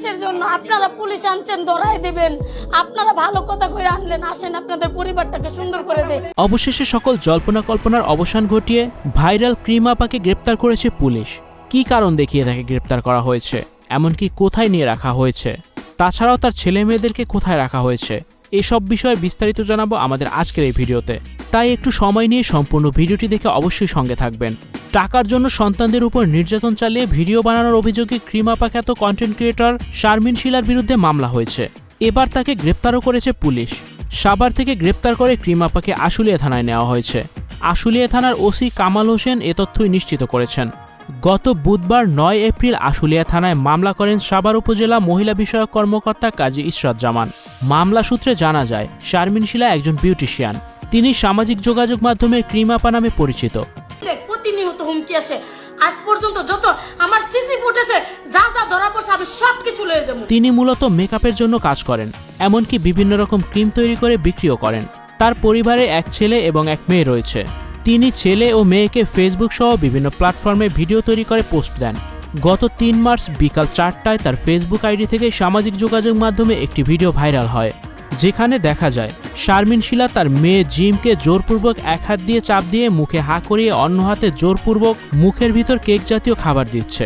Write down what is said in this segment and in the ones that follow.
কিসের জন্য আপনারা পুলিশ আনছেন, ধরাই দিবেন। আপনারা ভালো কথা করে আনলেন, আসেন আপনাদের পরিবারটাকে সুন্দর করে দেয় অবশেষে সকল জল্পনা কল্পনার অবসান ঘটিয়ে ভাইরাল ক্রিম আপাকে গ্রেপ্তার করেছে পুলিশ। কি কারণ দেখিয়ে তাকে গ্রেপ্তার করা হয়েছে? এমনকি কোথায় নিয়ে রাখা হয়েছে? তাছাড়াও তার ছেলে মেয়েদেরকে কোথায় রাখা হয়েছে? এসব বিষয়ে বিস্তারিত জানাব আমাদের আজকের এই ভিডিওতে। তাই একটু সময় নিয়ে সম্পূর্ণ ভিডিওটি দেখে অবশ্যই সঙ্গে থাকবেন। টাকার জন্য সন্তানদের উপর নির্যাতন চালিয়ে ভিডিও বানানোর অভিযোগে ক্রিমাপা খ্যাত কন্টেন্ট ক্রিয়েটর শারমিন শিলার বিরুদ্ধে মামলা হয়েছে। এবার তাকে গ্রেপ্তারও করেছে পুলিশ। সাবার থেকে গ্রেপ্তার করে ক্রিমাপাকে আশুলিয়া থানায় নেওয়া হয়েছে। আশুলিয়া থানার ওসি কামাল হোসেন এ তথ্যই নিশ্চিত করেছেন। গত বুধবার নয় এপ্রিল আশুলিয়া থানায় মামলা করেন সাভার উপজেলা মহিলা বিষয়ক কর্মকর্তা কাজী ইশরাত জামান। মামলা সূত্রে জানা যায়, শারমিন শিলা একজন বিউটিশিয়ান। তিনি সামাজিক যোগাযোগ মাধ্যমে ক্রিমাপা নামে পরিচিত। প্রতিনিয়ত হুমকি আসে। আজ পর্যন্ত যত আমার সিসি ফুটেছে যা যা ধরা পড়ছে আমি সব কিছু লয়ে যাব। তিনি মূলত মেকআপের জন্য কাজ করেন এমনকি বিভিন্ন রকম ক্রিম তৈরি করে বিক্রিও করেন। তার পরিবারে এক ছেলে এবং এক মেয়ে রয়েছে। তিনি ছেলে ও মেয়েকে ফেসবুক সহ বিভিন্ন প্ল্যাটফর্মে ভিডিও তৈরি করে পোস্ট দেন। গত তিন মার্চ বিকাল চারটায় তার ফেসবুক আইডি থেকে সামাজিক যোগাযোগ মাধ্যমে একটি ভিডিও ভাইরাল হয়। যেখানে দেখা যায়, শারমিন শিলা তার মেয়ে জিমকে জোরপূর্বক এক হাত দিয়ে চাপ দিয়ে মুখে হা করিয়ে অন্য হাতে জোরপূর্বক মুখের ভিতর কেক জাতীয় খাবার দিচ্ছে।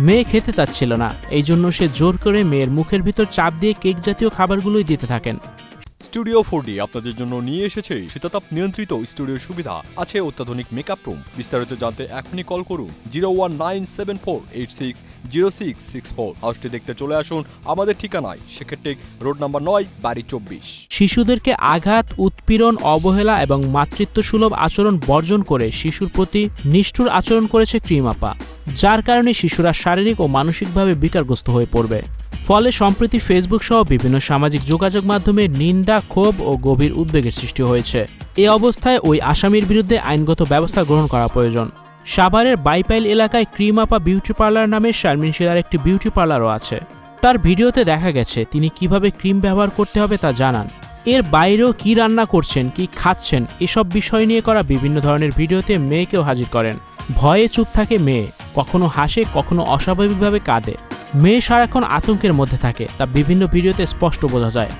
মেয়ে খেতে চাচ্ছিল না এই জন্য সে জোর করে মেয়ের মুখের ভিতর চাপ দিয়ে কেক জাতীয় খাবারগুলোই দিতে থাকেন। স্টুডিও ফোর ডি আপনাদের জন্য নিয়ে এসেছে শীতাতাপ নিয়ন্ত্রিত স্টুডিও সুবিধা। আছে অত্যাধুনিক মেকআপ রুম বিস্তারিত জানতে এখনই কল করুন zero one nine seven four eight six zero six six four হাউসটি দেখতে চলে আসুন আমাদের ঠিকানায়। সেক্ষেত্রে রোড নাম্বার নয়, বাড়ি চব্বিশ। শিশুদেরকে আঘাত, উৎপীড়ন, অবহেলা এবং মাতৃত্ব সুলভ আচরণ বর্জন করে শিশুর প্রতি নিষ্ঠুর আচরণ করেছে ক্রিমাপা যার কারণে শিশুরা শারীরিক ও মানসিকভাবে বিকারগ্রস্ত হয়ে পড়বে। ফলে সম্প্রতি ফেসবুক সহ বিভিন্ন সামাজিক যোগাযোগ মাধ্যমে নিন্দা, ক্ষোভ ও গভীর উদ্বেগের সৃষ্টি হয়েছে। এ অবস্থায় ওই আসামির বিরুদ্ধে আইনগত ব্যবস্থা গ্রহণ করা প্রয়োজন। সাভারের বাইপাইল এলাকায় ক্রিমাপা বিউটি পার্লার নামে শারমিন শিলার একটি বিউটি পার্লারও আছে। তার ভিডিওতে দেখা গেছে, তিনি কীভাবে ক্রিম ব্যবহার করতে হবে তা জানান। এর বাইরেও কি রান্না করছেন, কি খাচ্ছেন, এসব বিষয় নিয়ে করা বিভিন্ন ধরনের ভিডিওতে মেয়েকেও হাজির করেন। ভয়ে চুপ থাকে মেয়ে, কখনো হাসে, কখনো অস্বাভাবিকভাবে কাঁদে। মেয়ে সারাক্ষণ আতঙ্কের মধ্যে থাকে, তা বিভিন্ন ভিডিওতে স্পষ্ট বোঝা যায়।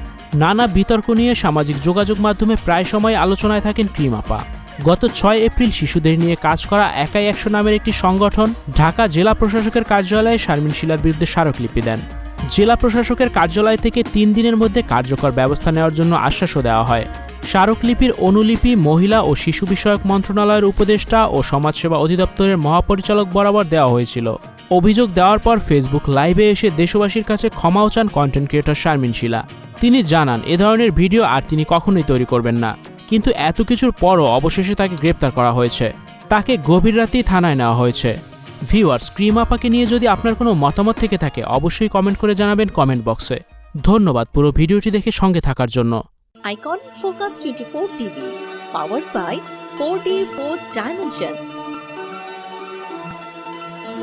নানা বিতর্ক নিয়ে সামাজিক যোগাযোগ মাধ্যমে প্রায় সময় আলোচনায় থাকেন ক্রিমাপা। গত ছয় এপ্রিল শিশুদের নিয়ে কাজ করা একাই একশো নামের একটি সংগঠন ঢাকা জেলা প্রশাসকের কার্যালয়ে শারমিন শিলার বিরুদ্ধে স্মারকলিপি দেন। জেলা প্রশাসকের কার্যালয় থেকে তিন দিনের মধ্যে কার্যকর ব্যবস্থা নেওয়ার জন্য আশ্বাসও দেওয়া হয়। স্মারকলিপির অনুলিপি মহিলা ও শিশু বিষয়ক মন্ত্রণালয়ের উপদেষ্টা ও সমাজসেবা অধিদপ্তরের মহাপরিচালক বরাবর দেওয়া হয়েছিল। অভিযোগ দেওয়ার পর ফেসবুক লাইভে এসে দেশবাসীর কাছে ক্ষমাও চান কন্টেন্ট ক্রিয়েটর শারমিন শিলা। তিনি জানান এ ধরনের ভিডিও আর তিনি কখনোই তৈরি করবেন না। কিন্তু এত কিছুর পরও অবশেষে তাকে গ্রেপ্তার করা হয়েছে। তাকে গভীর রাতেই থানায় নেওয়া হয়েছে। ভিউয়ার্স ক্রিম আপাকে নিয়ে যদি আপনার কোনো মতামত থেকে থাকে অবশ্যই কমেন্ট করে জানাবেন কমেন্ট বক্সে ধন্যবাদ পুরো ভিডিওটি দেখে সঙ্গে থাকার জন্য। Icon Focus 24 TV, powered by 4D 4th Dimension.